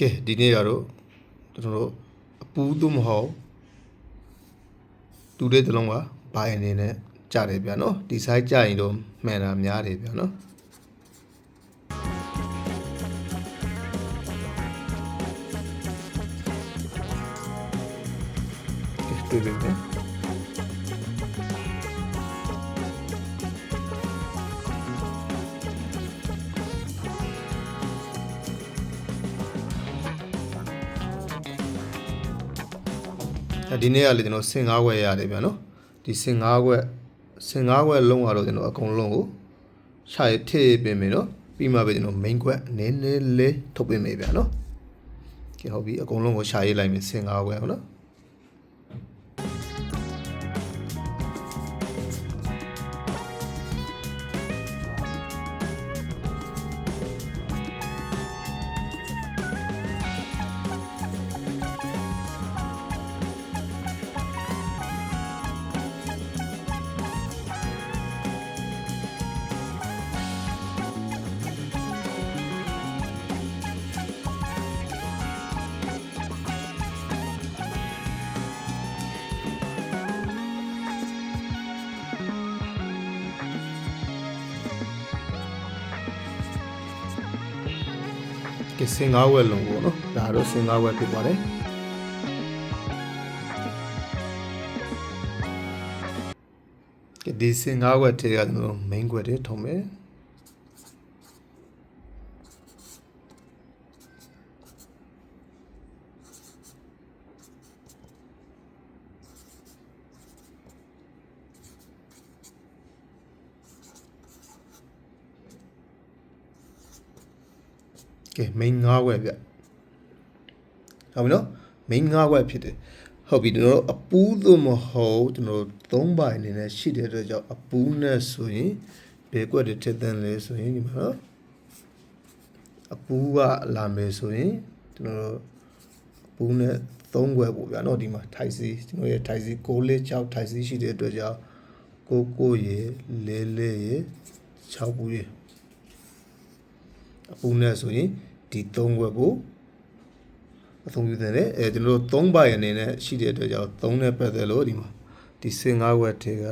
ကဲဒီနေ့ကတော့ကျွန်တော်တို့အပူးသို့မဟုတ်တူတဲ့တလုံးကဘိုင်အနေနဲ့ကြတယ်ဗျာနော်ဒီ site ကြရင်တော့မှန်တာများတယ်ဗျာနော်ကဲတွေ့ပြီဗျာ ဒီနေ့ကလေကျွန်တော်စင်၅ခွက်ရတယ်ဗျာနော်ဒီစင်၅ခွက်စင်၅ခွက်လုံးကတော့ကျွန်တော်အကုန်လုံးကိုရှာရထည့်ပြင်မယ်နော်ပြီးမှပဲကျွန်တော် main ခွက်နည်းနည်းလေးထုတ်ပြင်မယ်ဗျာနော်ကဲဟုတ်ပြီအကုန်လုံးကိုရှာရေးလိုက်မယ်စင်၅ခွက်ဟုတ်နော် ကဲစင်၅ခွက်လုံးပေါ့နော်ဒါတော့စင်၅ခွက်ဖြစ်ပါတယ်ကဲဒီစင်၅ခွက်ထဲကကျွန်တော် main ခွက်တွေထုံးမယ် ကဲ main ၅ခွက်ဗျဟုတ်ပြီနော် main ၅ခွက်ဖြစ်တယ်ဟုတ်ပြီကျွန်တော်တို့အပူးသို့မဟုတ်ကျွန်တော်တို့၃ပိုင်အနေနဲ့ရှိတဲ့အတွက်ကြောင့်အပူးနဲ့ဆိုရင်ဘယ်ကွက်တွေထည့်သင့်လဲဆိုရင်ဒီမှာနော်အပူးကလာမယ်ဆိုရင်ကျွန်တော်တို့အပူးနဲ့၃ခွက်ပေါ့ဗျာနော်ဒီမှာထိုက်စီကျွန်တော်ရဲ့ထိုက်စီ6လေး6ထိုက်စီရှိတဲ့အတွက်ကြောင့်ကိုကိုရေလေးလေးရေ6ပူရေ အပူးနဲ့ဆိုရင်ဒီ၃ခွက်ကိုအသုံးပြုတဲ့အဲကျွန်တော်တို့၃ပိုင်အနေနဲ့ရှိတဲ့အတွက်ကြောင့်၃နဲ့ပတ်သက်လို့ဒီမှာဒီစင်၅ခွက်ထဲက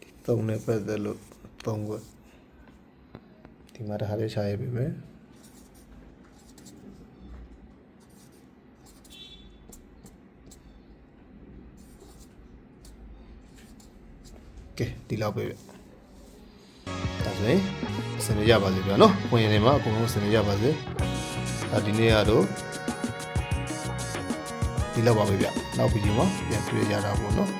ဒီ၃နဲ့ပတ်သက်လို့၃ခွက်ဒီမှာတခါလေးရှာရပြီမယ်ကဲဒီလောက်ပဲဗျဒါ ဆိုရင်အစင်ရပါစေဗျာနော်ဝင်ရင်မှာအကုန်လုံးအစင်ရပါစေအဲဒီနေ့ကတော့ဒီလောက်ပါပဲဗျနောက်ဗီဒီယိုမှာပြန်တွေ့ကြတာပေါ့နော်